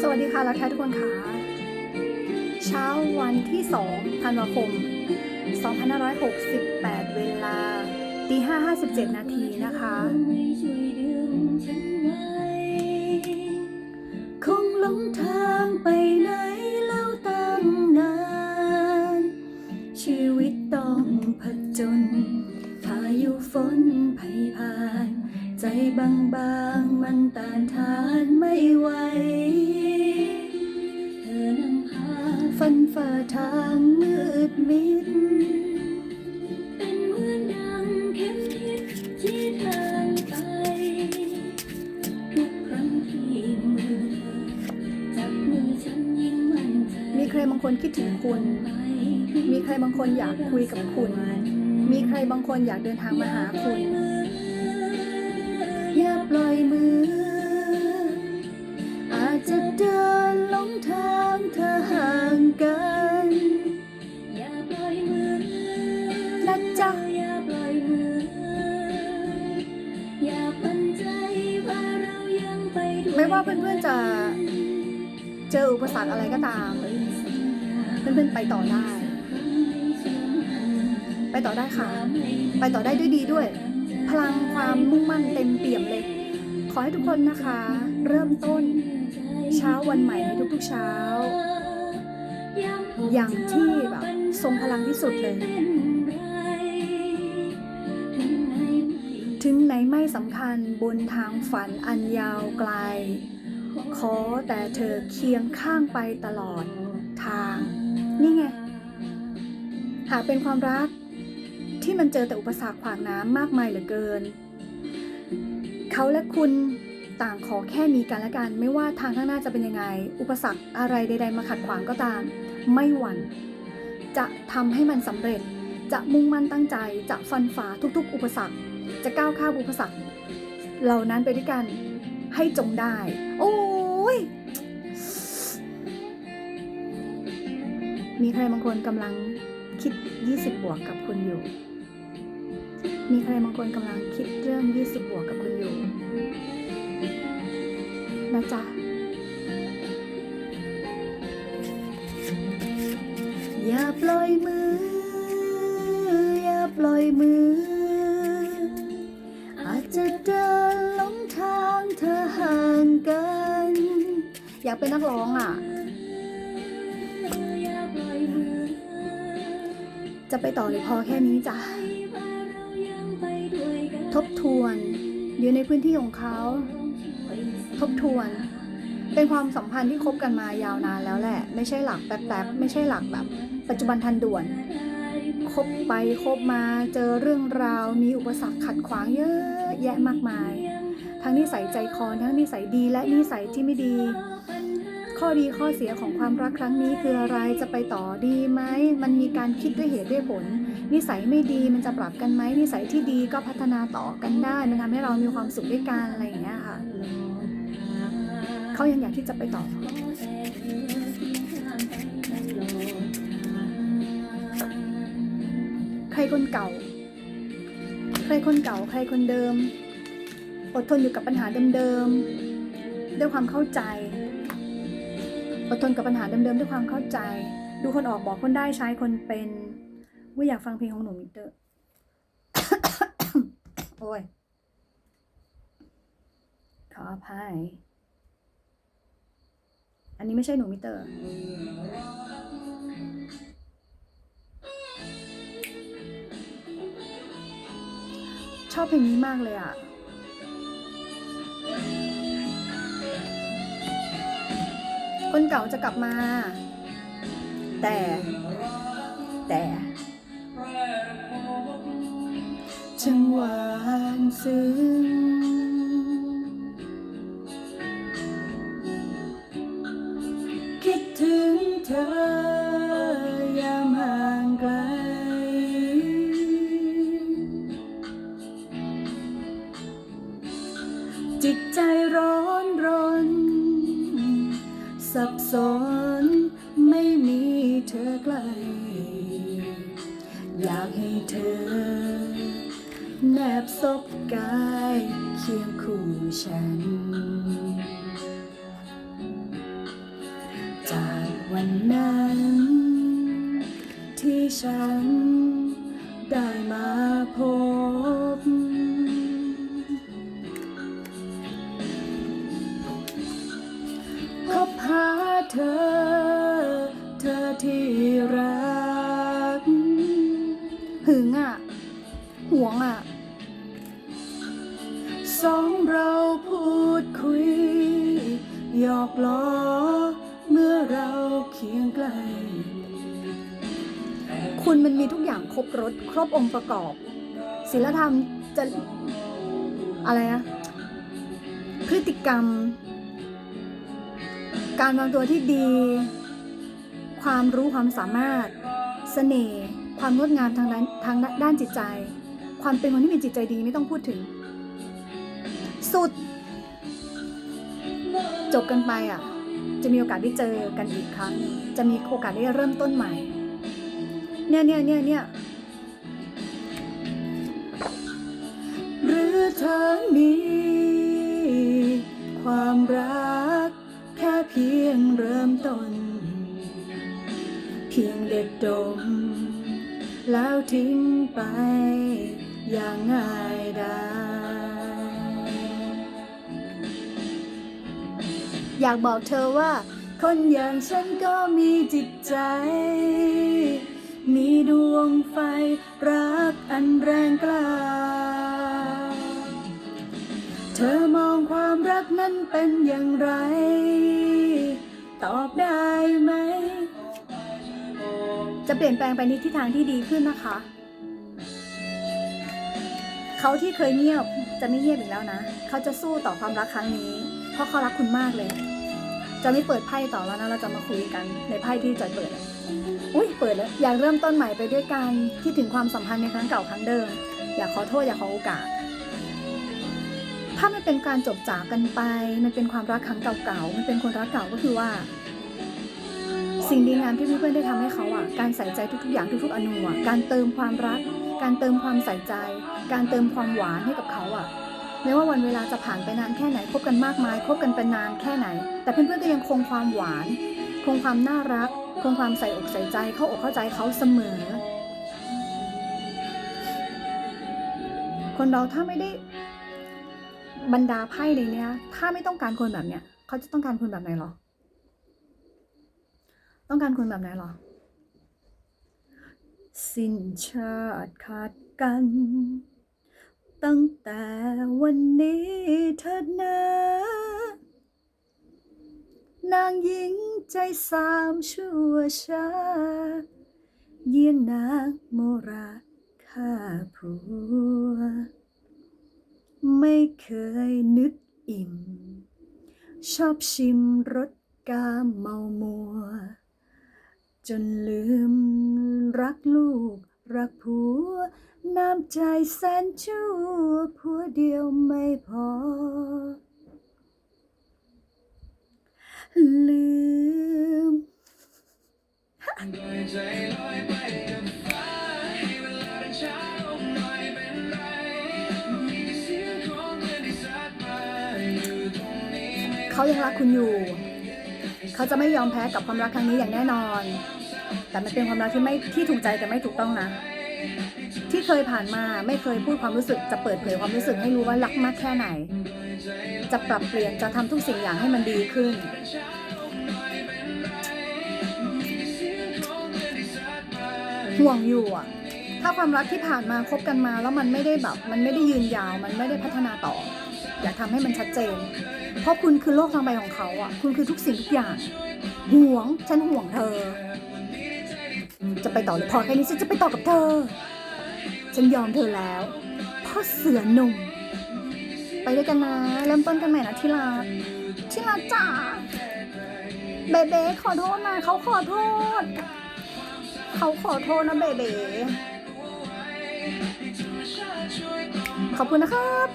สวัสดีค่ะรักแท้ทุกคนค่ะ เช้าวันที่2ธันวาคม 2568 เวลาตี5:57 นาทีนะคะ ทางมืดมิด เป็นเหมือนดังเข็มทิศที่ทางไป ทุกครั้งที่มือจับมือฉันยิ่งมั่นใจมีใครบางคนคิดถึงคุณ มีใครบางคนอยากคุยกับคุณ มีใครบางคนอยากเดินทางมาหาคุณ ไปด้วยไม่ว่าเพื่อนๆจะเจออุปสรรคอะไรก็ตาม เพื่อนๆไปต่อได้ ไปต่อได้ค่ะ ไปต่อได้ด้วยดีด้วย พลังความมุ่งมั่นเต็มเปี่ยมเลย ขอให้ทุกคนนะคะ เริ่มต้น เช้าวันใหม่ในทุกๆเช้า อย่างที่แบบทรงพลังที่สุดเลย ไม่สำคัญบนทางฝันอันยาวไกล ขอแต่เธอเคียงข้างไปตลอดทาง นี่ไง หากเป็นความรักที่มันเจอแต่อุปสรรคขวางน้ำมากมายเหลือเกิน เขาและคุณต่างขอแค่มีกันและกัน ไม่ว่าทางข้างหน้าจะเป็นยังไง อุปสรรคอะไรใด ๆ มาขัดขวางก็ตาม ไม่หวั่นจะทำให้มันสำเร็จจะมุ่งมั่นตั้งใจจะฟันฝ่าทุกๆ อุปสรรค จะก้าวข้ามอุปสรรคเหล่านั้นไปด้วยกันให้จงได้ โอ้ย มีใครบางคนกำลังคิด 20 บวกกับคุณอยู่ มีใครบางคนกำลังคิดเรื่อง 20 บวกกับคุณอยู่ นะจ๊ะ อย่าปล่อยมือ อย่าปล่อยมือ อยากเป็นนักร้องอะ จะไปต่อหรือพอแค่นี้จ้ะ ทบทวน อยู่ในพื้นที่ของเขา ทบทวน เป็นความสัมพันธ์ที่คบกันมายาวนานแล้วแหละ ไม่ใช่หลักแป๊บๆ ไม่ใช่หลักแบบ ปัจจุบันทันด่วนคบไปคบมาเจอเรื่องราว มีอุปสรรคขัดขวางเยอะแยะมากมาย ทั้งนิสัยใจคอทั้งนิสัยดีและนิสัยที่ไม่ดี ข้อดีข้อเสียของความรักครั้งนี้คืออะไรจะไปต่อดีไหมมันมีการคิดด้วยเหตุด้วยผล นิสัยไม่ดีมันจะปรับกันไหมนิสัยที่ดีก็พัฒนาต่อกันได้มันทำให้เรามีความสุขด้วยกันอะไรอย่างเงี้ยค่ะเขายังอยากที่จะไปต่อใครคนเก่า ใครคนเก่า ใครคนเดิม อดทนอยู่กับปัญหาเดิมๆด้วยความเข้าใจ อดทนกับปัญหาเดิมๆด้วยความเข้าใจ ดูคนออกบอกคนได้ใช้คนเป็นว่าอยากฟังเพลงของหนูมิเตอร์โอ้ย ขออภัย อันนี้ไม่ใช่หนูมิเตอร์ชอบเพลงนี้มากเลยอะ คนเก่าจะกลับมา แต่ แต่จังหวานซึ้งคิดถึงเธอ อใกล อยากให้เธอ แนบซบกายเคียงคู่ฉัน จากวันนั้น ที่ฉันได้มาพบ สองเราพูดคุย หยอกล้อเมื่อเราเคียงไกล คุณมันมีทุกอย่างครบรถครบองค์ประกอบศิลธรรมจะอะไรนะพฤติกรรม การวางตัวที่ดี ความรู้ความสามารถเสน่ห์ความงดงามทางด้านทางด้านจิตใจ ความเป็นคนที่มีจิตใจดีไม่ต้องพูดถึง สุด จบกันไปอะ จะมีโอกาสได้เจอกันอีกครั้ง จะมีโอกาสได้เริ่มต้นใหม่ เนี่ยเนี่ยเนี่ยเนี่ยหรือเธอมีความรัก แค่เพียงเริ่มต้น เพียงเด็ดดม แล้วทิ้งไปอย่างง่ายดาย อยากบอกเธอว่า คนอย่างฉันก็มีจิตใจ มีดวงไฟรักอันแรงกล้า เธอมองความรักนั้นเป็นอย่างไร ตอบได้ไหม จะเปลี่ยนแปลงไปในทิศทางที่ดีขึ้นนะคะ เขาที่เคยเงียบจะไม่เงียบอีกแล้วนะ เขาจะสู้ต่อความรักครั้งนี้ เพราะเขารักคุณมากเลย จะไม่เปิดไพ่ต่อแล้วนะ เราจะมาคุยกันในไพ่ที่จอยเปิดอุ้ยเปิดแล้วอยากเริ่มต้นใหม่ไปด้วยกันคิดถึงความสัมพันธ์ในครั้งเก่าครั้งเดิม อยากขอโทษอยากขอโอกาส ถ้ามันเป็นการจบจากกันไป มันเป็นความรักครั้งเก่าๆ มันเป็นคนรักเก่าก็คือว่า สิ่งดีงามที่เพื่อนๆได้ทำให้เขาอะ การใส่ใจทุกๆ อย่างทุกๆอนูอะ การเติมความรัก การเติมความใส่ใจ การเติมความหวานให้กับเขาอะ ไม่ว่าวันเวลาจะผ่านไปนานแค่ไหนคบกันมากมายคบกันเป็นนานแค่ไหน แต่เพื่อนๆก็ยังคงความหวาน คงความน่ารัก คงความใส่อกใส่ใจเข้าอกเข้าใจเขาเสมอ คนเราถ้าไม่ได้บรรดาไพ่ในเนี้ย ถ้าไม่ต้องการคนแบบเนี้ยเขาจะต้องการคนแบบไหนหรอ ต้องการคนแบบไหนหรอ สิ้นชาติขาดกัน ตั้งแต่วันนี้เถิดนะนางหญิงใจสามชั่วช้า เยี่ยงนางโมราฆ่าผัว ไม่เคยนึกอิ่ม ชอบชิมรสกาเมามัว จนลืมรักลูก รักผัวน้ำใจแสนชั่วผัวเดียวไม่พอ ลืมเขายังรักคุณอยู่ เขาจะไม่ยอมแพ้กับความรักครั้งนี้อย่างแน่นอน แต่มันเป็นความรักที่ไม่ที่ถูกใจแต่ไม่ถูกต้องนะ ที่เคยผ่านมาไม่เคยพูดความรู้สึก จะเปิดเผยความรู้สึกให้รู้ว่ารักมากแค่ไหน จะปรับเปลี่ยนจะทำทุกสิ่งอย่างให้มันดีขึ้น ห่วงอยู่อะถ้าความรักที่ผ่านมาคบกันมาแล้วมันไม่ได้แบบ มันไม่ได้ยืนยาว มันไม่ได้พัฒนาต่อ อยากทำให้มันชัดเจน เพราะคุณคือโลกทางใบของเขาอะ คุณคือทุกสิ่งทุกอย่าง ห่วง ฉันห่วงเธอ จะไปต่อหรือพอแค่นี้ฉันจะไปต่อกับเธอ ฉันยอมเธอแล้ว พ่อเสือหนุ่ม ไปด้วยกันนะ เริ่มต้นกันใหม่นะที่รักที่รักจ๋าเบเบ้ขอโทษนะเขาขอโทษ เขาขอโทษนะเบเบ้ขอบคุณนะครับ